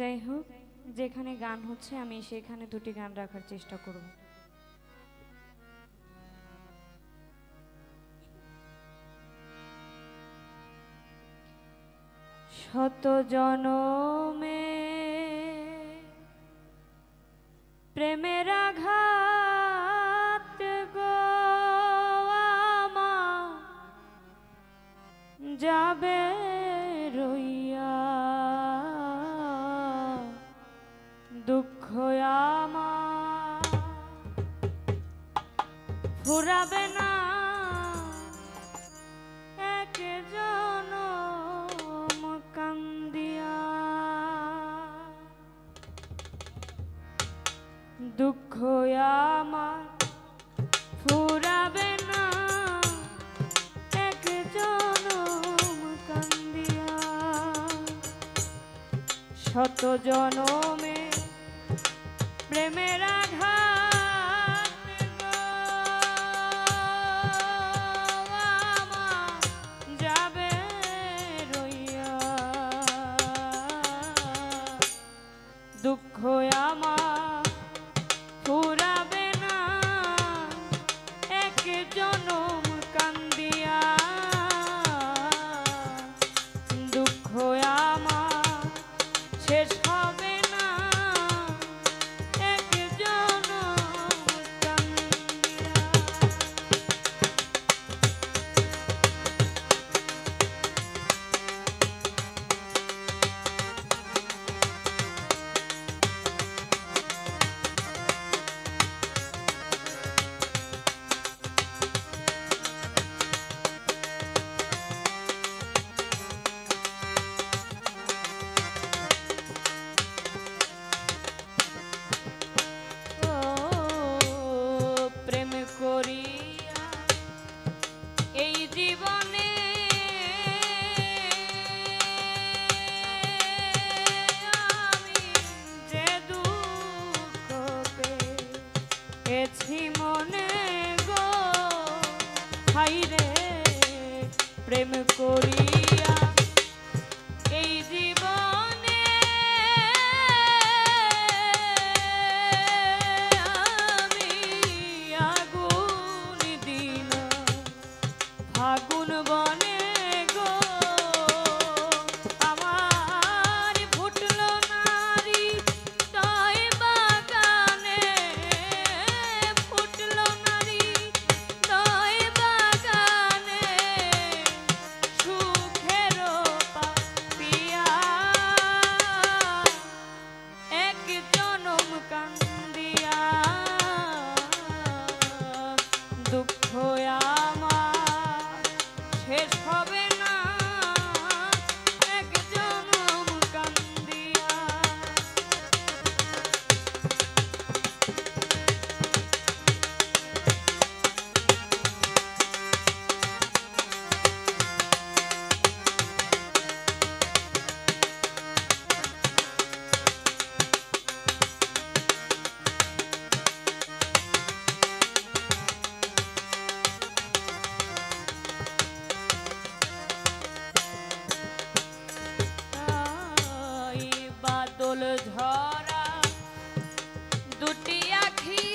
যাই হোক যেখানে গান হচ্ছে, আমি সেখানে দুটি গান রাখার চেষ্টা করব। শত জনমে প্রেমের আঘাত ফুরাবে না। এক জনম কান্দিয়া। দুঃখ আমার ফুরাবে না। এক কান্দিয়া। শত জনমে প্রেমের আঘাত মনে গো হাইরে প্রেম করিয়া বাদল ঝরা দুটি আখি।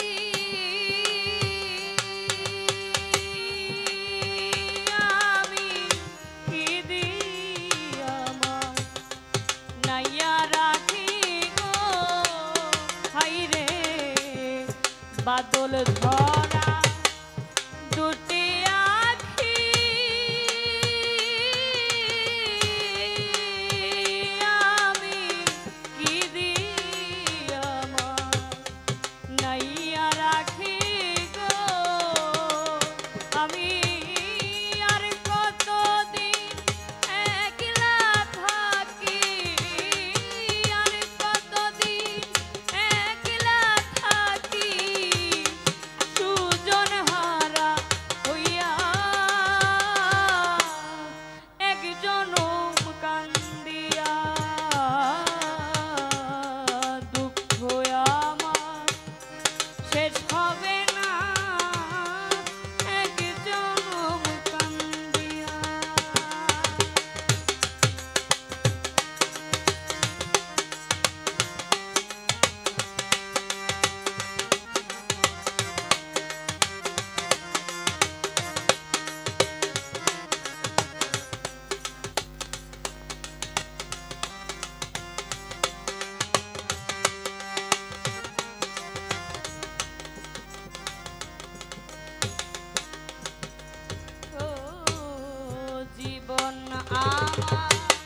আমি কি দিয়া আমার নাইয়া রাখি গো? হাইরে বাদল ঝরা। Thank you.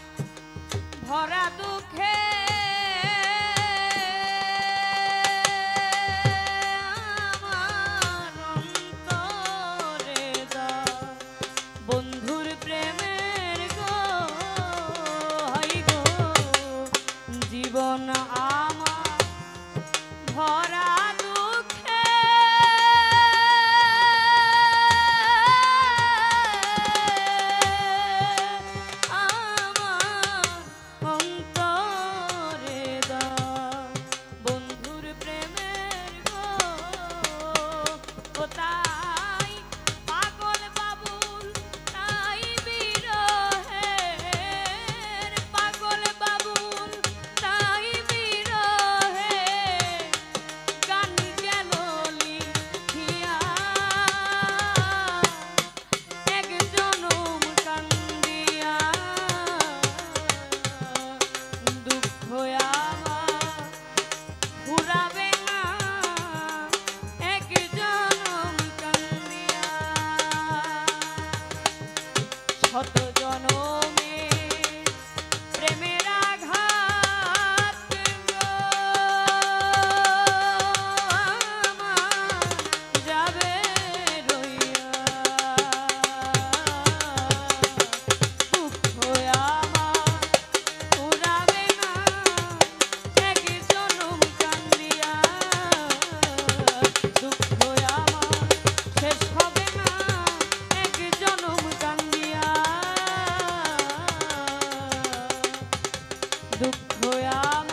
ফুরাবে দুঃখ আমার